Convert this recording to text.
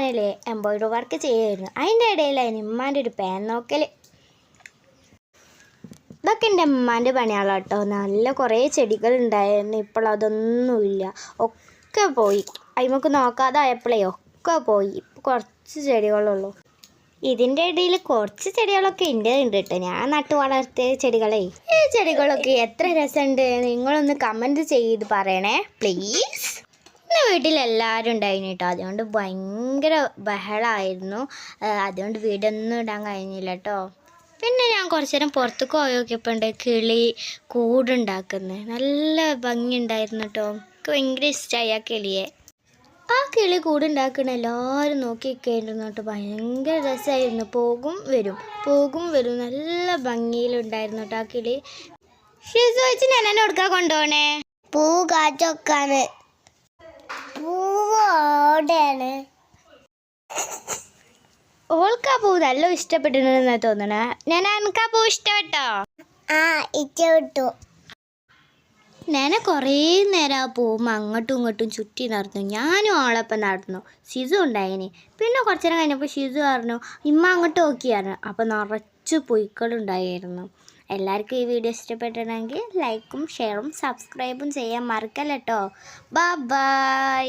ഞാനില്ലേ embroidery work ചെയ്യുമായിരുന്നു. അതിന്റെ ഇടയിലായിരുന്നു ഉമ്മാന്റെ ഒരു പേൻ നോക്കൽ ഇതൊക്കെ എന്റെ ഉമ്മാന്റെ പണിയാളാണ് കേട്ടോ നല്ല കുറേ ചെടികൾ ഉണ്ടായിരുന്നു. ഇപ്പോൾ അതൊന്നുമില്ല. ഒക്കെ പോയി. അതിമക്ക് നോക്കാതായപ്പോഴേ ഒക്കെ പോയി. കുറച്ച് ചെടികളുള്ളൂ. ഇതിന്റെ ഇടയിൽ കുറച്ച് ചെടികളൊക്കെ ഉണ്ട് ഉണ്ട് കേട്ടോ ഞാൻ നട്ടു വളർത്തിയ ചെടികളെ. ഈ ചെടികളൊക്കെ എത്ര രസമുണ്ട്. നിങ്ങളൊന്ന് കമന്റ് ചെയ്ത് പറയണേ. പ്ലീസ്. ഇന്ന് വീട്ടിലെല്ലാവരും ഉണ്ടായിരുന്നു കേട്ടോ അതുകൊണ്ട് ഭയങ്കര ബഹളമായിരുന്നു അതുകൊണ്ട് വീടൊന്നും ഇടാൻ കഴിഞ്ഞില്ല കേട്ടോ പിന്നെ ഞാൻ കുറച്ച് നേരം പുറത്തേക്ക് പോയി നോക്കിയപ്പോൾ ഉണ്ട് കിളി കൂടുണ്ടാക്കുന്നത് നല്ല ഭംഗിയുണ്ടായിരുന്നു കേട്ടോ എനിക്ക് ഭയങ്കര ഇഷ്ടമായി ആ കിളിയെ. ആ കിളി കൂടുണ്ടാക്കണ എല്ലാവരും നോക്കിയിരിക്കായിരുന്നു കേട്ടോ ഭയങ്കര രസമായിരുന്നു. പോകും വരും. പോകും വരും. നല്ല ഭംഗിയിലുണ്ടായിരുന്നു കേട്ടോ ആ കിളി. ഷിസു വെച്ച് ഞാൻ എന്നെ കൊടുക്കാൻ കൊണ്ടുപോണേ? പൂ കാച്ചൊക്കാണ് ഓൾക്ക് ആ പൂ നല്ല ഇഷ്ടപ്പെട്ടിട്ടുണ്ടെന്ന് തോന്നണേ. ഞാൻ എനിക്ക് ആ പൂ ഇഷ്ടപ്പെട്ടോ? ആ ഇഷ്ടപ്പെട്ടു. ഞാൻ കുറേ നേരം ആ പൂവുമ്പോൾ അങ്ങോട്ടും ഇങ്ങോട്ടും ചുറ്റി നടന്നു. ഞാനും ആളപ്പം നടന്നു. ഷിസു ഉണ്ടായിന്. പിന്നെ കുറച്ച് നേരം കഴിഞ്ഞപ്പോൾ ഷിസു പറഞ്ഞു ഇമ്മ അങ്ങോട്ട് നോക്കിയായിരുന്നു അപ്പോൾ നിറച്ച് പുഴുക്കളുണ്ടായിരുന്നു എല്ലാവർക്കും ഈ വീഡിയോ ഇഷ്ടപ്പെട്ടിട്ടുണ്ടെങ്കിൽ ലൈക്കും ഷെയറും സബ്സ്ക്രൈബും ചെയ്യാൻ മറക്കല്ലോ ബൈ